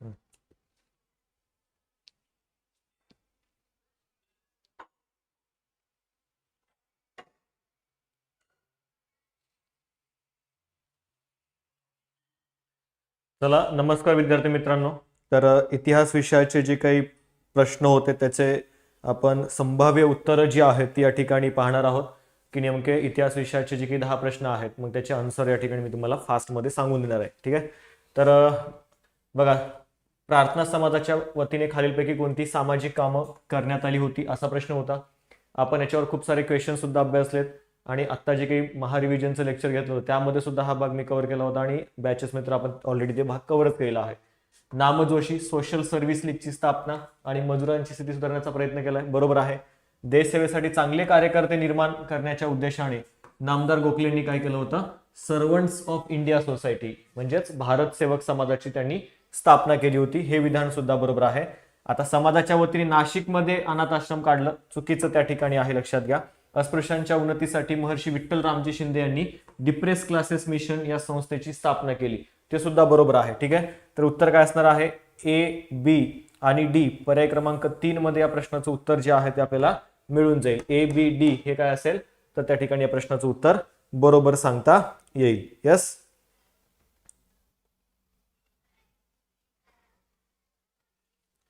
हं. चला नमस्कार विद्यार्थी मित्रांनो. तर इतिहास विषयाचे जे काही प्रश्न होते त्याचे आपण संभाव्य उत्तरं जी आहेत ती या ठिकाणी पाहणार आहोत की नेमके इतिहास विषयाचे जे काही दहा प्रश्न आहेत मग त्याचे आन्सर या ठिकाणी मी तुम्हाला फास्टमध्ये सांगून देणार आहे ठीक आहे? तर बघा प्रार्थना समाजाच्या वतीने खालीलपैकी कोणती सामाजिक कामं करण्यात आली होती असा प्रश्न होता. आपण याच्यावर खूप सारे क्वेश्चन सुद्धा अभ्यासलेत आणि आत्ता जे काही महारिव्हिजनचं लेक्चर घेतलं होतं त्यामध्ये सुद्धा हा भाग मी कव्हर केला होता आणि बॅचेस मित्र आपण ऑलरेडी ते भाग कव्हरच केला आहे. नामजोशी सोशल सर्व्हिस लीगची स्थापना आणि मजुरांची स्थिती सुधारण्याचा प्रयत्न केलाय. बरोबर आहे. देशसेवेसाठी चांगले कार्यकर्ते निर्माण करण्याच्या उद्देशाने नामदार गोखलेंनी काय केलं होतं? सर्वंट्स ऑफ इंडिया सोसायटी म्हणजेच भारत सेवक समाजाची त्यांनी स्थापना केली होती. हे विधान सुद्धा बरोबर आहे. आता समाजाच्या वतीने नाशिकमध्ये अनाथ आश्रम काढलं. चुकीचं त्या ठिकाणी आहे लक्षात घ्या. अस्पृश्यांच्या उन्नतीसाठी महर्षी विठ्ठल रामजी शिंदे यांनी डिप्रेस क्लासेस मिशन या संस्थेची स्थापना केली. ते सुद्धा बरोबर आहे ठीक आहे? तर उत्तर काय असणार आहे? ए बी आणि डी पर्याय क्रमांक तीन मध्ये या प्रश्नाचं उत्तर जे आहे ते आपल्याला मिळून जाईल. ए बी डी हे काय असेल? तर त्या ठिकाणी या प्रश्नाचं उत्तर बरोबर सांगता येईल. यस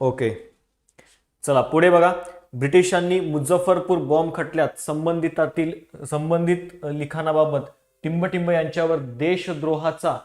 ओके चला पुढे बघा. ब्रिटिशांनी मुझफ्फरपूर बॉम्ब खटल्यात संबंधितातील संबंधित लिखाणाबाबत टिंबटिंब यांच्यावर देशद्रोहाचा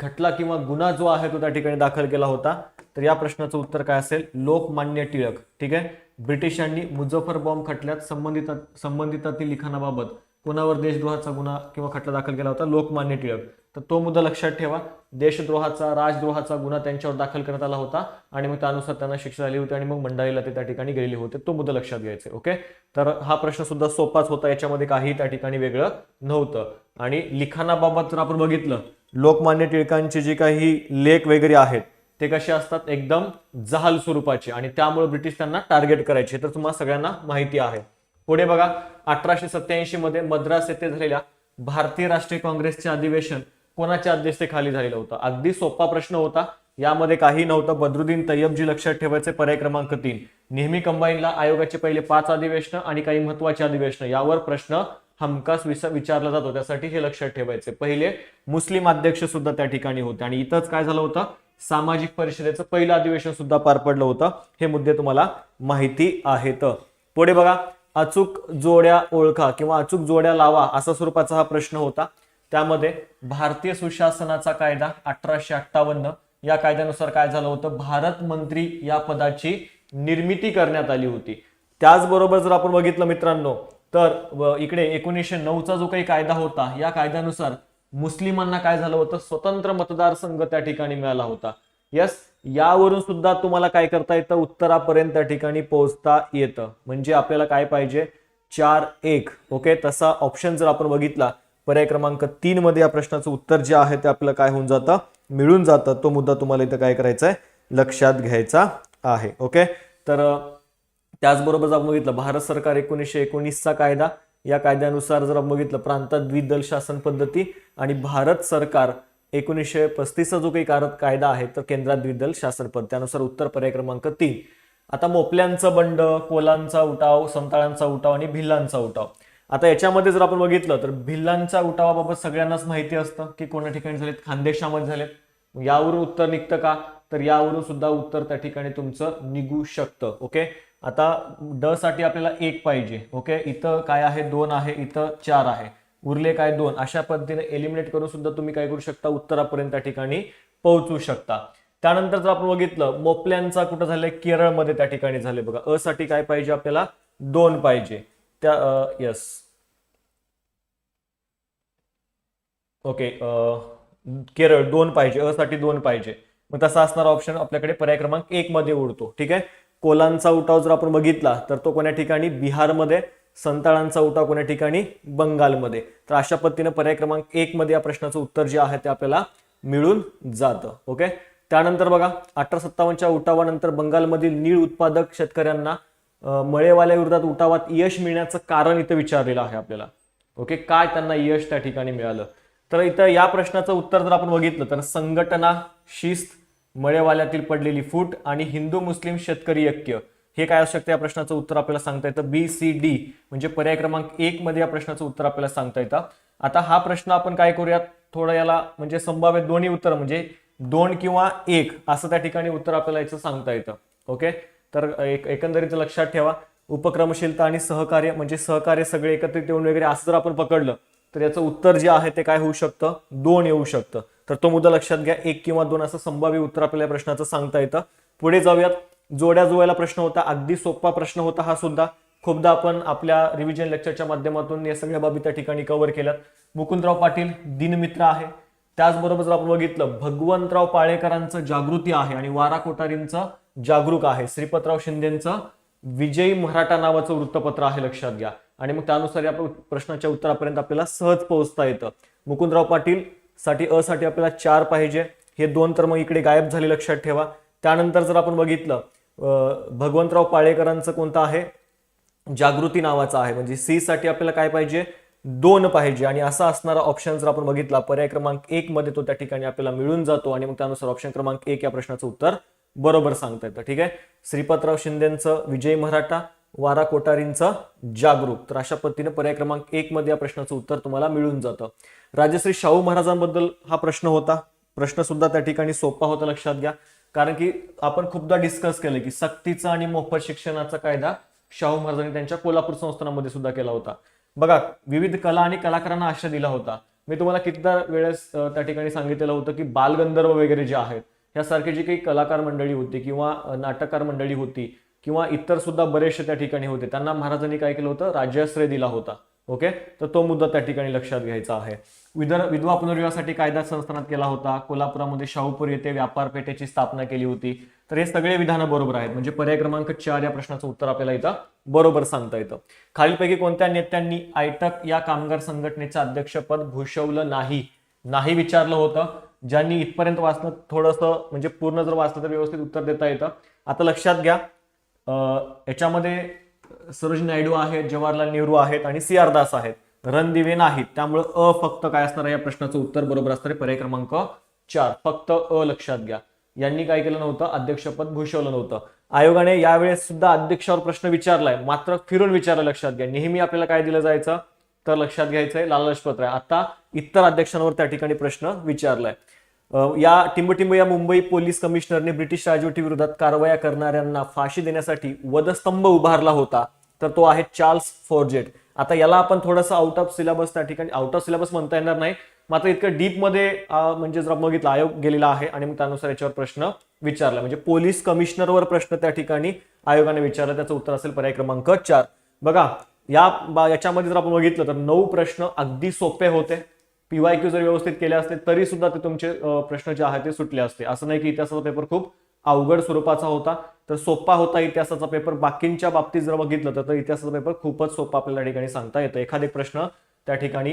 खटला किंवा गुन्हा जो आहे तो त्या ठिकाणी दाखल केला होता तर या प्रश्नाचं उत्तर काय असेल? लोकमान्य टिळक. ठीक आहे? ब्रिटिशांनी मुझफ्फर बॉम्ब खटल्यात संबंधित संबंधितातील लिखाणाबाबत कोणावर देशद्रोहाचा गुन्हा किंवा खटला दाखल केला होता? लोकमान्य टिळक. तर तो मुद्दा लक्षात ठेवा. देशद्रोहाचा राजद्रोहाचा गुन्हा त्यांच्यावर दाखल करण्यात आला होता आणि मग त्यानुसार त्यांना शिक्षा झाली होती आणि मग मंडळीला ते त्या ठिकाणी गेलेले होते. तो मुद्दा लक्षात घ्यायचे ओके? तर हा प्रश्न सुद्धा सोपाच होता. याच्यामध्ये काही त्या ठिकाणी वेगळं नव्हतं. आणि लिखाणाबाबत जर आपण बघितलं लोकमान्य टिळकांचे जे काही लेख वगैरे आहेत ते कसे असतात? एकदम जहाल स्वरूपाचे आणि त्यामुळे ब्रिटिश त्यांना टार्गेट करायचे. तर तुम्हाला सगळ्यांना माहिती आहे. पुढे बघा अठराशे सत्याऐंशी मध्ये मद्रास येथे झालेल्या भारतीय राष्ट्रीय काँग्रेसचे अधिवेशन कोणाच्या अध्यक्षतेखाली झालेलं होतं? अगदी सोपा प्रश्न होता. यामध्ये काही नव्हतं. बद्रुद्दीन तय्यबजी लक्षात ठेवायचे पर्याय क्रमांक तीन. नेहमी कंबाईनला आयोगाचे पहिले पाच अधिवेशन आणि काही महत्त्वाचे अधिवेशन. यावर प्रश्न हमखास विसा विचारला जातो. त्यासाठी हे लक्षात ठेवायचे पहिले मुस्लिम अध्यक्ष सुद्धा त्या ठिकाणी होते. आणि इथंच काय झालं होतं? सामाजिक परिषदेचं पहिलं अधिवेशन सुद्धा पार पडलं होतं. हे मुद्दे तुम्हाला माहिती आहेत. पुढे बघा अचूक जोड्या ओळखा किंवा अचूक जोड्या लावा असा स्वरूपाचा हा प्रश्न होता. त्यामध्ये भारतीय सुशासनाचा कायदा अठराशे अठ्ठावन्न या कायद्यानुसार काय झालं होतं? भारत मंत्री या पदाची निर्मिती करण्यात आली होती. त्याचबरोबर जर आपण बघितलं मित्रांनो तर इकडे एकोणीसशे नऊचा जो काही कायदा होता या कायद्यानुसार मुस्लिमांना काय झालं होतं? स्वतंत्र मतदारसंघ त्या ठिकाणी मिळाला होता. यस यावरून सुद्धा तुम्हाला काय करता येतं? उत्तरापर्यंत त्या ठिकाणी पोहोचता येतं. म्हणजे आपल्याला काय पाहिजे? चार एक. ओके तसा ऑप्शन जर आपण बघितला पर्याय क्रमांक तीन मध्ये या प्रश्नाचं उत्तर जे आहे ते आपलं काय होऊन जातं? मिळून जातं. तो मुद्दा तुम्हाला इथं काय करायचा आहे लक्षात घ्यायचा आहे. ओके तर त्याचबरोबर जर आपण बघितलं भारत सरकार एकोणीसशे एकोणीसचा कायदा या कायद्यानुसार जर आपण बघितलं प्रांतात द्विदल शासन पद्धती आणि भारत सरकार एकोणीसशे पस्तीसचा जो काही कायदा आहे तर केंद्रात द्विदल शासन पद्धती त्यानुसार उत्तर पर्याय क्रमांक तीन. आता मोपल्यांचं बंड कोलांचा उठाव संताळांचा उठाव आणि भिल्लांचा उठाव. आता याच्यामध्ये जर आपण बघितलं तर भिल्लांच्या उठावाबाबत सगळ्यांनाच माहिती असतं की कोणत्या ठिकाणी झालेत? खानदेशामध्ये झालेत. यावरून उत्तर निघतं का? तर यावरून सुद्धा उत्तर त्या ठिकाणी तुमचं निघू शकतं ओके? आता ड साठी आपल्याला एक पाहिजे ओके इथं काय आहे? दोन आहे इथं चार आहे. उरले काय दोन? अशा पद्धतीने एलिमिनेट करून सुद्धा तुम्ही काय करू शकता? उत्तरापर्यंत त्या ठिकाणी पोहोचू शकता. त्यानंतर जर आपण बघितलं मोपल्यांचा कुठं झालंय? केरळमध्ये त्या ठिकाणी झाले बघा. अ साठी काय पाहिजे आपल्याला? दोन पाहिजे. त्या यस ओके केरळ दोन पाहिजे. अ साठी दोन पाहिजे. मग तसा असणारा ऑप्शन आपल्याकडे पर्याय क्रमांक एक मध्ये उडतो. ठीक आहे? कोलांचा उठाव जर आपण बघितला तर तो कोण्या ठिकाणी? बिहारमध्ये संताळांचा उठाव कोण्या ठिकाणी? बंगालमध्ये. तर अशा पद्धतीने पर्याय क्रमांक एक मध्ये या प्रश्नाचं उत्तर जे आहे ते आपल्याला मिळून जातं ओके? त्यानंतर बघा अठरा सत्तावन्नच्या उठावानंतर बंगालमधील नीळ उत्पादक शेतकऱ्यांना मळेवाल्या विरोधात उठावात यश मिळण्याचं कारण इथं विचारलेलं आहे आपल्याला ओके? काय त्यांना यश त्या ठिकाणी मिळालं? तर इथं या प्रश्नाचं उत्तर जर आपण बघितलं तर संघटना शिस्त मळेवाल्यातील पडलेली फूट आणि हिंदू मुस्लिम शेतकरी ऐक्य. हे काय असू शकतं? या प्रश्नाचं उत्तर आपल्याला सांगता येतं. बी सी डी म्हणजे पर्याय क्रमांक एक मध्ये या प्रश्नाचं उत्तर आपल्याला सांगता येतं. आता हा प्रश्न आपण काय करूयात? थोडं याला म्हणजे संभाव्य दोन्ही उत्तर म्हणजे दोन किंवा एक असं त्या ठिकाणी उत्तर आपल्याला याचं सांगता येतं. ओके? तर एक एकंदरीत लक्षात ठेवा. उपक्रमशीलता आणि सहकार्य म्हणजे सहकार्य सगळे एकत्रित येऊन वगैरे असं जर आपण पकडलं तर याचं उत्तर जे आहे ते काय होऊ शकतं? दोन येऊ शकतं. तर तो मुद्दा लक्षात घ्या. एक किंवा दोन असं संभाव्य उत्तर आपल्याला प्रश्नाचं सांगता येतं. पुढे जाऊयात. जोड्या जुळायला प्रश्न होता. अगदी सोपा प्रश्न होता हा सुद्धा. खूपदा आपण आपल्या रिव्हिजन लेक्चरच्या माध्यमातून या सगळ्या बाबी त्या ठिकाणी कव्हर केल्यात. मुकुंदराव पाटील दिनमित्र आहे. त्याचबरोबर जर आपण बघितलं भगवंतराव पाळेकरांचं जागृती आहे आणि वारा कोठारींचं जागरूक आहे. श्रीपतराव शिंदेचं विजयी मराठा नावाचं वृत्तपत्र आहे लक्षात घ्या. आणि मग त्यानुसार या प्रश्नाच्या उत्तरापर्यंत आपल्याला सहज पोहोचता येतं. मुकुंदराव पाटील साठी अ साठी आपल्याला चार पाहिजे. हे दोन तर मग इकडे गायब झाले लक्षात ठेवा. त्यानंतर जर आपण बघितलं भगवंतराव पाळेकरांचं कोणतं आहे? जागृती नावाचा आहे. म्हणजे सी साठी आपल्याला काय पाहिजे? दोन पाहिजे. आणि असा असणारा ऑप्शन जर आपण बघितला पर्याय क्रमांक एक मध्ये तो त्या ठिकाणी आपल्याला मिळून जातो आणि मग त्यानुसार ऑप्शन क्रमांक एक या प्रश्नाचं उत्तर बरोबर सांगता येतं. ठीक आहे? श्रीपतराव शिंदेचं विजय मराठा वारा कोठारींचं जागरूक. तर अशा पद्धतीने पर्याय क्रमांक एक मध्ये या प्रश्नाचं उत्तर तुम्हाला मिळून जातं. राजश्री शाहू महाराजांबद्दल हा प्रश्न होता. प्रश्न सुद्धा त्या ठिकाणी सोपा होता लक्षात घ्या. कारण की आपण खूपदा डिस्कस केलं की सक्तीचा आणि मोफत शिक्षणाचा कायदा शाहू महाराजांनी त्यांच्या कोल्हापूर संस्थानामध्ये सुद्धा केला होता. बघा विविध कला आणि कलाकारांना आश्रय दिला होता. मी तुम्हाला कितीदा वेळेस त्या ठिकाणी सांगितलेलं होतं की बालगंधर्व वगैरे जे आहेत ह्यासारखी जी काही कलाकार मंडळी होती किंवा नाटककार मंडळी होती किंवा इतर सुद्धा बरेचसे त्या ठिकाणी होते. त्यांना महाराजांनी काय केलं होतं? राज्याश्रय दिला होता. ओके? तर तो मुद्दा त्या ठिकाणी लक्षात घ्यायचा आहे. विदर विधवा पुनर्विवाहासाठी कायदा संस्थानात केला होता. कोल्हापुरामध्ये शाहूपूर येथे व्यापार पेठेची स्थापना केली होती. तर हे सगळे विधानं बरोबर आहेत. म्हणजे पर्याय क्रमांक चार या प्रश्नाचं उत्तर आपल्याला इथं बरोबर सांगता येतं. खालीलपैकी कोणत्या नेत्यांनी आयटक या कामगार संघटनेचं अध्यक्षपद भूषवलं नाही? नाही विचारलं होतं. ज्यांनी इथपर्यंत वाचणं थोडंसं म्हणजे पूर्ण जर वाचलं तर व्यवस्थित उत्तर देता येतं. आता लक्षात घ्या. याच्यामध्ये सरोज नायडू आहेत जवाहरलाल नेहरू आहेत आणि सी आर दास आहेत. रणदिवे नाहीत. त्यामुळे अ फक्त काय असणार आहे या प्रश्नाचं उत्तर? बरोबर असणार आहे पर्याय क्रमांक चार. फक्त अ लक्षात घ्या. यांनी काय केलं नव्हतं? अध्यक्षपद भूषवलं नव्हतं. आयोगाने यावेळेस सुद्धा अध्यक्षावर प्रश्न विचारलाय. मात्र फिरून विचारलं लक्षात घ्या. नेहमी आपल्याला काय दिलं जायचं? तर लक्षात घ्यायचंय लाल लजपत राय आता इतर अध्यक्षांवर त्या ठिकाणी प्रश्न विचारलाय. या टिंबटिंब या मुंबई पोलीस कमिशनरने ब्रिटिश राजवटी विरोधात कारवाया करणाऱ्यांना फाशी देण्यासाठी वधस्तंभ उभारला होता तर तो आहे चार्ल्स फॉर्जेट. आता याला आपण थोडासा आउट ऑफ सिलेबस त्या ठिकाणी आउट ऑफ सिलेबस म्हणता येणार नाही मात्र इतकं डीपमध्ये म्हणजे जर बघितलं आयोग गेलेला आहे आणि मग त्यानुसार याच्यावर प्रश्न विचारला. म्हणजे पोलीस कमिशनरवर प्रश्न त्या ठिकाणी आयोगाने विचारला त्याचं उत्तर असेल पर्याय क्रमांक चार. बघा या बा- याच्यामध्ये जर आपण बघितलं तर नऊ प्रश्न अगदी सोपे होते. पीवाय क्यू जर व्यवस्थित केले असते तरी सुद्धा ते तुमचे प्रश्न जे आहेत ते सुटले असते. असं नाही की इतिहासाचा पेपर खूप अवघड स्वरूपाचा होता तर सोपा होता इतिहासाचा पेपर बाकींच्या बाबतीत जर बघितलं तर इतिहासाचा पेपर खूपच सोपा आपल्याला ठिकाणी सांगता येतं. एखादे प्रश्न त्या ठिकाणी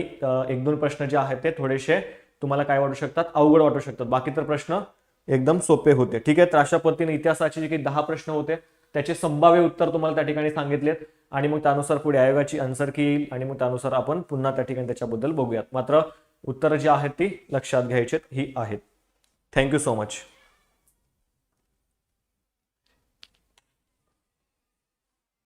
एक दोन प्रश्न जे आहेत ते थोडेसे तुम्हाला काय वाटू शकतात? अवघड वाटू शकतात. बाकी तर प्रश्न एकदम सोपे होते. ठीक आहे तर अशा पद्धतीने इतिहासाचे जे काही दहा प्रश्न होते त्याचे संभाव्य उत्तर तुम्हाला त्या ठिकाणी सांगितलेत. आणि मग त्यानुसार पुढे आयोगाची आन्सर की येईल. आणि मग त्यानुसार आपण पुन्हा त्या ठिकाणी त्याच्याबद्दल बघूयात. मात्र उत्तरं जी आहेत ती लक्षात घ्यायची ही आहेत. Thank you so much